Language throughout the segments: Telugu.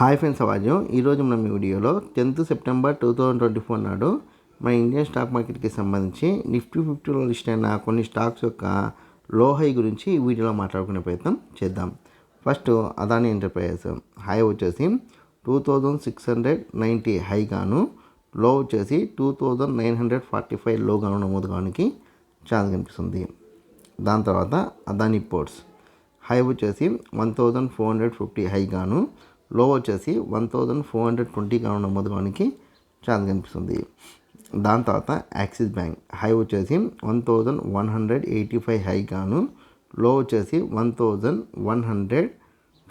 హాయ్ ఫ్రెండ్స్ అవాజు ఈరోజు మనం ఈ వీడియోలో tenth September two thousand twenty four నాడు మన ఇండియన్ స్టాక్ మార్కెట్కి సంబంధించి నిఫ్టీ ఫిఫ్టీలో లిస్ట్ అయిన కొన్ని స్టాక్స్ యొక్క లో హై గురించి ఈ వీడియోలో మాట్లాడుకునే ప్రయత్నం చేద్దాం. ఫస్ట్ అదాని ఎంటర్ప్రైజెస్ హై వచ్చేసి two thousand six hundred ninety high గాను. లో వచ్చేసి two thousand nine hundred forty ఫైవ్లో గాను నమోదు కావడానికి ఛాన్స్ కనిపిస్తుంది. దాని తర్వాత అదాని పోర్ట్స్ హై వచ్చేసి one thousand four hundred fifty high గాను. లో వచ్చేసి one thousand four hundred twenty కావడం నమోదు ఛాన్స్ కనిపిస్తుంది. దాని తర్వాత యాక్సిస్ బ్యాంక్ హై వచ్చేసి one thousand one hundred eighty five high గాను లో వచ్చేసి one thousand one hundred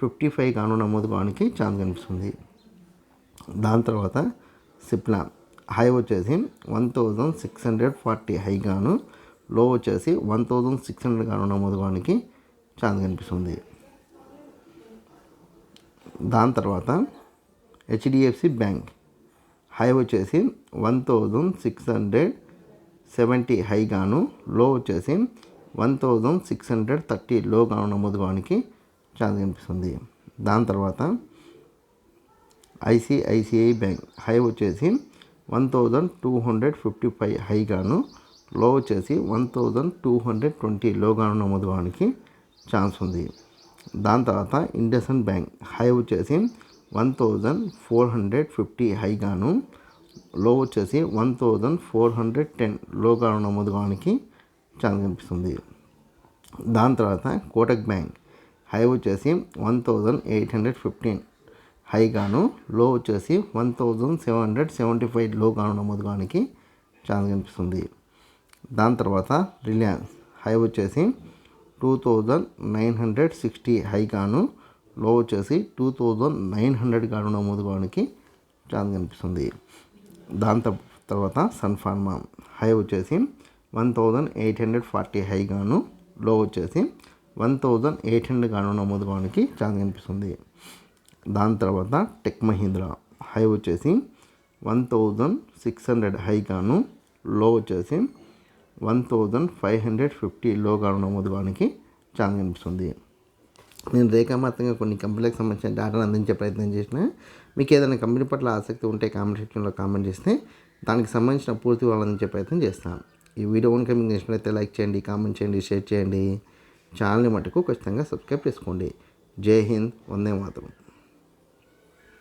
fifty five గాను నమోదు కావడానికి ఛాన్స్ కనిపిస్తుంది. దాని తర్వాత సిప్లా హై వచ్చేసి one thousand six hundred forty high గాను లో వచ్చేసి వన్ థౌజండ్ సిక్స్ హండ్రెడ్ గాను నమోదు కావడానికి ఛాన్స్ కనిపిస్తుంది. దాని తర్వాత హెచ్డిఎఫ్సి బ్యాంక్. హై వచ్చేసి one thousand six hundred seventy high గాను లో వచ్చేసి one thousand six hundred thirty low గాను నమోదు కావడానికి ఛాన్స్ కనిపిస్తుంది. దాని తర్వాత ఐసిఐసిఐ బ్యాంక్. హై వచ్చేసి one thousand two hundred fifty five high గాను లో వచ్చేసి one thousand two hundred twenty low గాను నమోదు కావడానికి ఛాన్స్ ఉంది. దాని తర్వాత ఇండసన్ బ్యాంక్ హై వచ్చేసి one thousand four hundred fifty high గాను లో వచ్చేసి వన్ థౌజండ్ ఫోర్ హండ్రెడ్ టెన్లో గాను నమోదు కావడానికి ఛాన్స్ కనిపిస్తుంది. దాని తర్వాత కోటక్ బ్యాంక్ హై వచ్చేసి one thousand eight hundred fifteen హైగాను low వచ్చేసి one thousand seven hundred seventy ఫైవ్లో గాను నమోదు కావడానికి ఛాన్స్ కనిపిస్తుంది. దాని తర్వాత రిలయన్స్ హై వచ్చేసి two thousand nine hundred sixty high గాను లో వచ్చేసి టూ థౌజండ్ నైన్ హండ్రెడ్ గాను నమోదు కావడానికి ఛాన్స్ కనిపిస్తుంది. దాని త- తర్వాత సన్ఫార్మా హై వచ్చేసి one thousand eight hundred forty high గాను లో వచ్చేసి వన్ థౌజండ్ ఎయిట్ హండ్రెడ్ గాను నమోదు కావడానికి ఛాన్స్ కనిపిస్తుంది. దాని తర్వాత టెక్ మహీంద్రా హై వచ్చేసి one thousand six hundred high గాను లో వచ్చేసి one thousand five hundred fifty low గాను నమోదు ఛాన్స్ కనిపిస్తుంది. నేను రేఖామాత్రంగా కొన్ని కంపెనీలకు సంబంధించిన డేటాను అందించే ప్రయత్నం చేసిన మీకు ఏదైనా కంపెనీ పట్ల ఆసక్తి ఉంటే కామెంట్ సెక్షన్లో కామెంట్ చేస్తే దానికి సంబంధించిన పూర్తి వాళ్ళు అందించే ప్రయత్నం చేస్తాను. ఈ వీడియో కనుక మీకు నచ్చినట్లయితే లైక్ చేయండి కామెంట్ చేయండి షేర్ చేయండి. ఛానల్ని మటుకు ఖచ్చితంగా సబ్స్క్రైబ్ చేసుకోండి. జై హింద్ వందే మాతరం.